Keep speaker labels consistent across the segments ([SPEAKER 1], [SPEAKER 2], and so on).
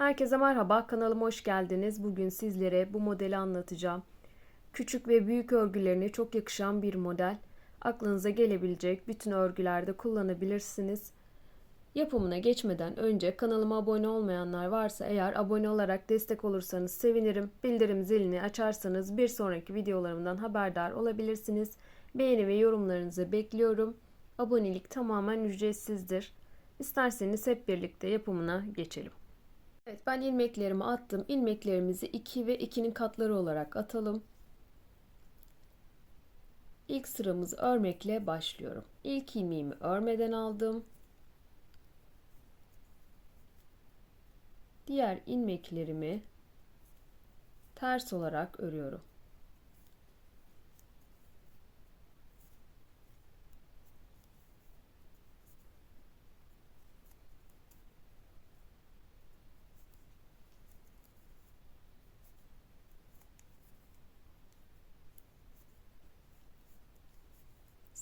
[SPEAKER 1] Herkese merhaba, kanalıma hoş geldiniz. Bugün sizlere bu modeli anlatacağım. Küçük ve büyük örgülerine çok yakışan bir model. Aklınıza gelebilecek bütün örgülerde kullanabilirsiniz. Yapımına geçmeden önce kanalıma abone olmayanlar varsa eğer abone olarak destek olursanız sevinirim. Bildirim zilini açarsanız bir sonraki videolarımdan haberdar olabilirsiniz. Beğeni ve yorumlarınızı bekliyorum. Abonelik tamamen ücretsizdir. İsterseniz hep birlikte yapımına geçelim. Evet ben ilmeklerimi attım. İlmeklerimizi 2 ve 2'nin katları olarak atalım. İlk sıramızı örmekle başlıyorum. İlk ilmeğimi örmeden aldım. Diğer ilmeklerimi ters olarak örüyorum.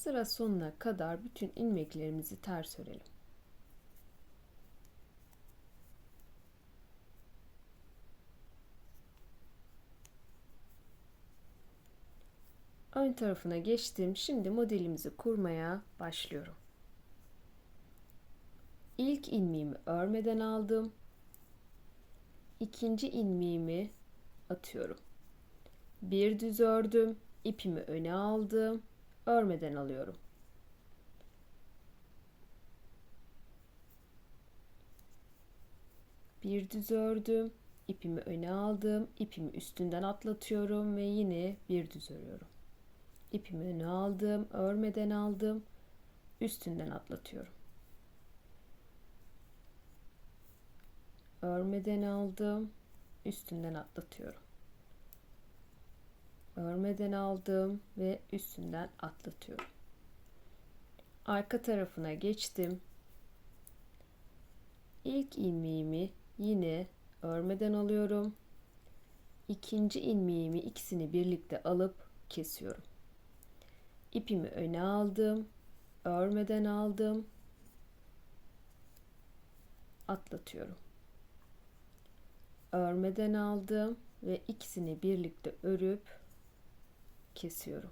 [SPEAKER 1] Sıra sonuna kadar bütün ilmeklerimizi ters örelim. Ön tarafına geçtim. Şimdi modelimizi kurmaya başlıyorum. İlk ilmeğimi örmeden aldım. İkinci ilmeğimi atıyorum. Bir düz ördüm. ipimi öne aldım örmeden alıyorum. Bir düz ördüm, ipimi öne aldım, ipimi üstünden atlatıyorum ve yine bir düz örüyorum. İpimi öne aldım, örmeden aldım, üstünden atlatıyorum. Örmeden aldım, üstünden atlatıyorum örmeden aldım ve üstünden atlatıyorum. Arka tarafına geçtim. İlk ilmeğimi yine örmeden alıyorum. İkinci ilmeğimi ikisini birlikte alıp kesiyorum. İpimi öne aldım, örmeden aldım, atlatıyorum. Örmeden aldım ve ikisini birlikte örüp kesiyorum.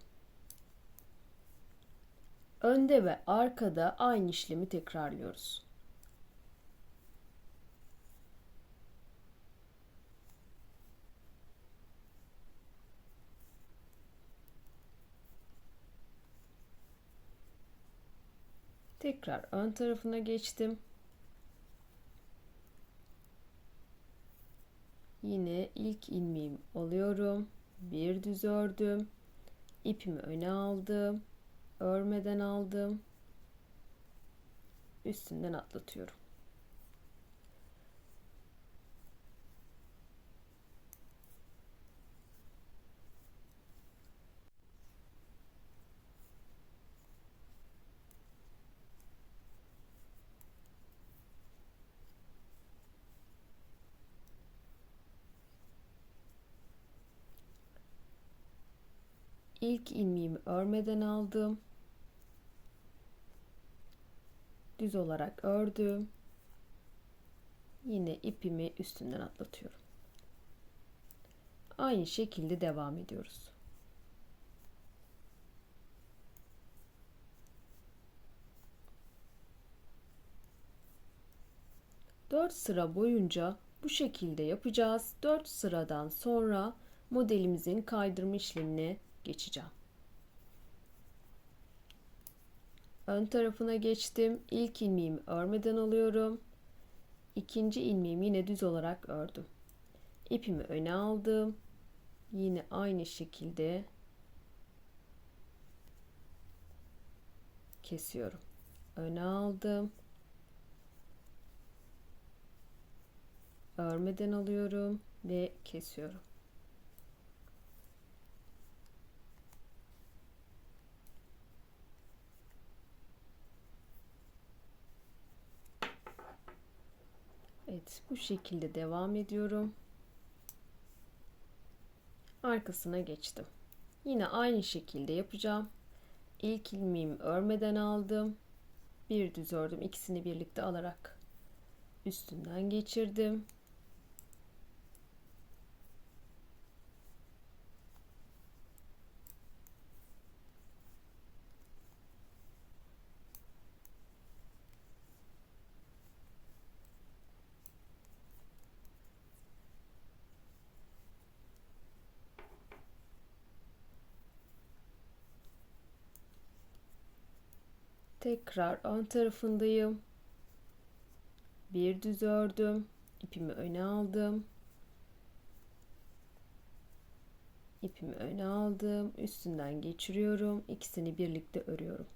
[SPEAKER 1] Önde ve arkada aynı işlemi tekrarlıyoruz. Tekrar ön tarafına geçtim. Yine ilk ilmeğimi alıyorum. Bir düz ördüm ipimi öne aldım. Örmeden aldım. Üstünden atlatıyorum. İlk ilmeğimi örmeden aldım. Düz olarak ördüm. Yine ipimi üstünden atlatıyorum. Aynı şekilde devam ediyoruz. Dört sıra boyunca bu şekilde yapacağız. Dört sıradan sonra modelimizin kaydırma işlemine geçeceğim. Ön tarafına geçtim. İlk ilmeğimi örmeden alıyorum. İkinci ilmeğimi yine düz olarak ördüm. İpimi öne aldım. Yine aynı şekilde kesiyorum. Öne aldım. Örmeden alıyorum ve kesiyorum. Bu şekilde devam ediyorum. Arkasına geçtim. Yine aynı şekilde yapacağım. İlk ilmeğimi örmeden aldım. Bir düz ördüm ikisini birlikte alarak üstünden geçirdim. Tekrar ön tarafındayım. Bir düz ördüm. İpimi öne aldım. İpimi öne aldım. Üstünden geçiriyorum. İkisini birlikte örüyorum.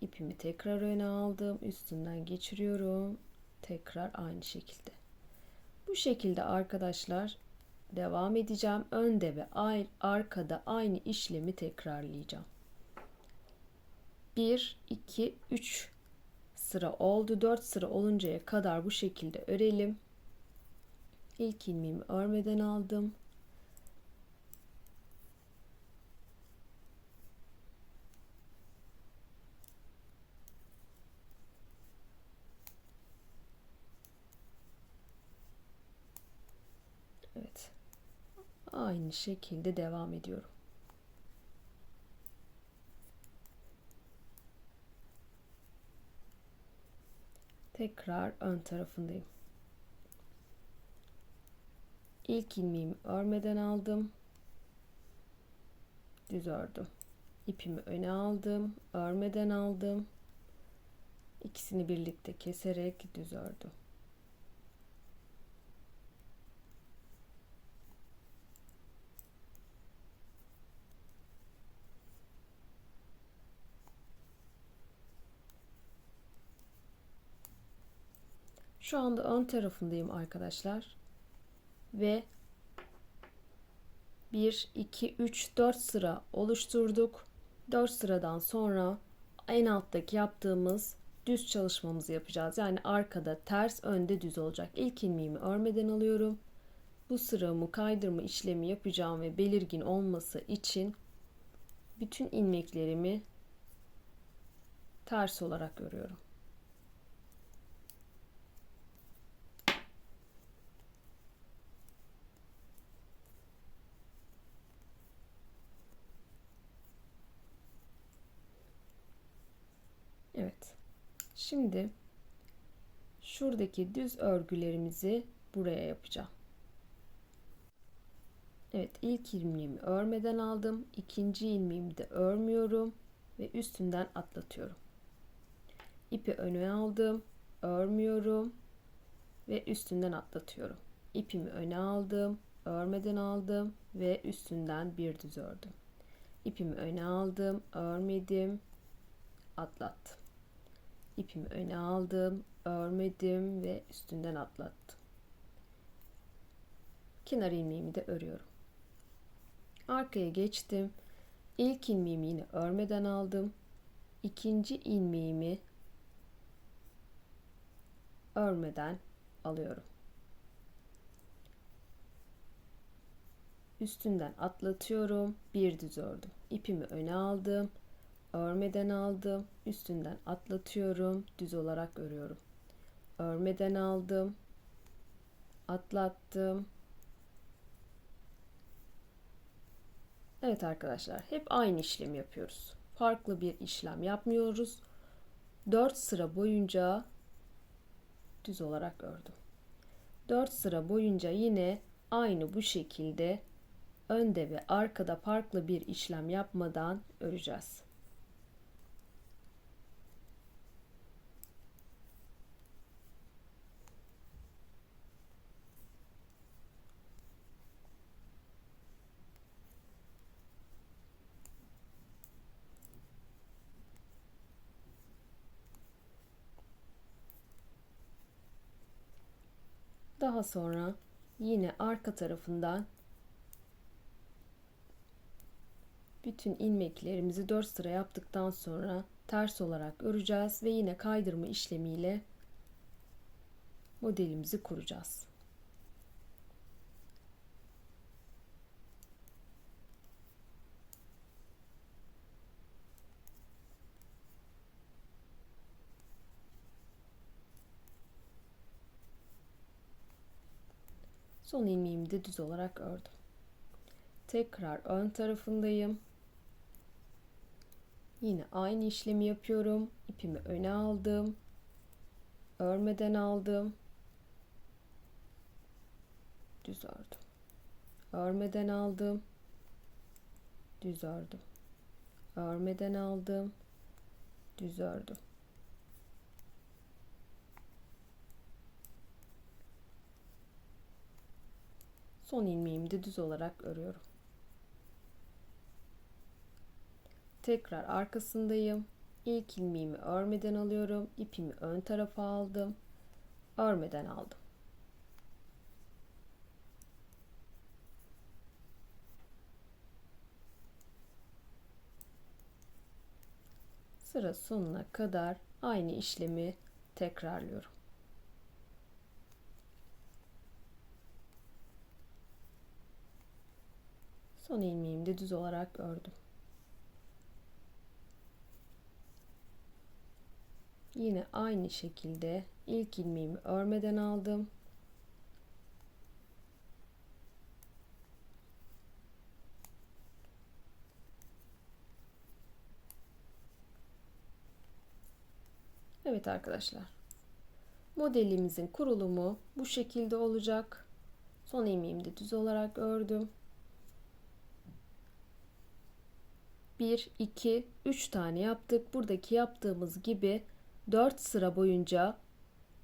[SPEAKER 1] İpimi tekrar öne aldım. Üstünden geçiriyorum. Tekrar aynı şekilde. Bu şekilde arkadaşlar devam edeceğim. Önde ve arkada aynı işlemi tekrarlayacağım. 1 2 3 sıra oldu. 4 sıra oluncaya kadar bu şekilde örelim. İlk ilmeğimi örmeden aldım. Evet. Aynı şekilde devam ediyorum. Tekrar ön tarafındayım. İlk ilmeğimi örmeden aldım. Düz ördüm. İpimi öne aldım, örmeden aldım. İkisini birlikte keserek düz ördüm. Şu anda ön tarafındayım arkadaşlar. Ve 1, 2, 3, 4 sıra oluşturduk. 4 sıradan sonra en alttaki yaptığımız düz çalışmamızı yapacağız. Yani arkada ters, önde düz olacak. İlk ilmeğimi örmeden alıyorum. Bu sıramı kaydırma işlemi yapacağım ve belirgin olması için bütün ilmeklerimi ters olarak örüyorum. Evet. Şimdi şuradaki düz örgülerimizi buraya yapacağım. Evet ilk ilmeğimi örmeden aldım. ikinci ilmeğimi de örmüyorum ve üstünden atlatıyorum. İpi öne aldım, örmüyorum ve üstünden atlatıyorum. İpimi öne aldım, örmeden aldım ve üstünden bir düz ördüm. İpimi öne aldım, örmedim, atlattım. İpimi öne aldım, örmedim ve üstünden atlattım. Kenar ilmeğimi de örüyorum. Arkaya geçtim. İlk ilmeğimi yine örmeden aldım. İkinci ilmeğimi örmeden alıyorum. Üstünden atlatıyorum. Bir düz ördüm. İpimi öne aldım örmeden aldım üstünden atlatıyorum düz olarak örüyorum. Örmeden aldım atlattım. Evet arkadaşlar hep aynı işlemi yapıyoruz. Farklı bir işlem yapmıyoruz. 4 sıra boyunca düz olarak ördüm. 4 sıra boyunca yine aynı bu şekilde önde ve arkada farklı bir işlem yapmadan öreceğiz. Daha sonra yine arka tarafından bütün ilmeklerimizi 4 sıra yaptıktan sonra ters olarak öreceğiz ve yine kaydırma işlemiyle modelimizi kuracağız. Son ilmeğimi de düz olarak ördüm. Tekrar ön tarafındayım. Yine aynı işlemi yapıyorum. İpimi öne aldım. Örmeden aldım. Düz ördüm. Örmeden aldım. Düz ördüm. Örmeden aldım. düz ördüm. Son ilmeğimi düz olarak örüyorum. Tekrar arkasındayım. İlk ilmeğimi örmeden alıyorum. İpimi ön tarafa aldım. Örmeden aldım. Sıra sonuna kadar aynı işlemi tekrarlıyorum. Son ilmeğimi de düz olarak ördüm. Yine aynı şekilde ilk ilmeğimi örmeden aldım. Evet arkadaşlar. Modelimizin kurulumu bu şekilde olacak. Son ilmeğimi de düz olarak ördüm. 1, 2, 3 tane yaptık. Buradaki yaptığımız gibi 4 sıra boyunca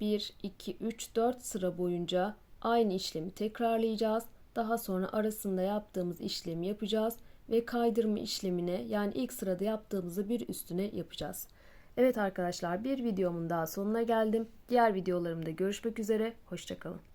[SPEAKER 1] 1, 2, 3, 4 sıra boyunca aynı işlemi tekrarlayacağız. Daha sonra arasında yaptığımız işlemi yapacağız ve kaydırma işlemine yani ilk sırada yaptığımızı bir üstüne yapacağız. Evet arkadaşlar bir videomun daha sonuna geldim. Diğer videolarımda görüşmek üzere. Hoşçakalın.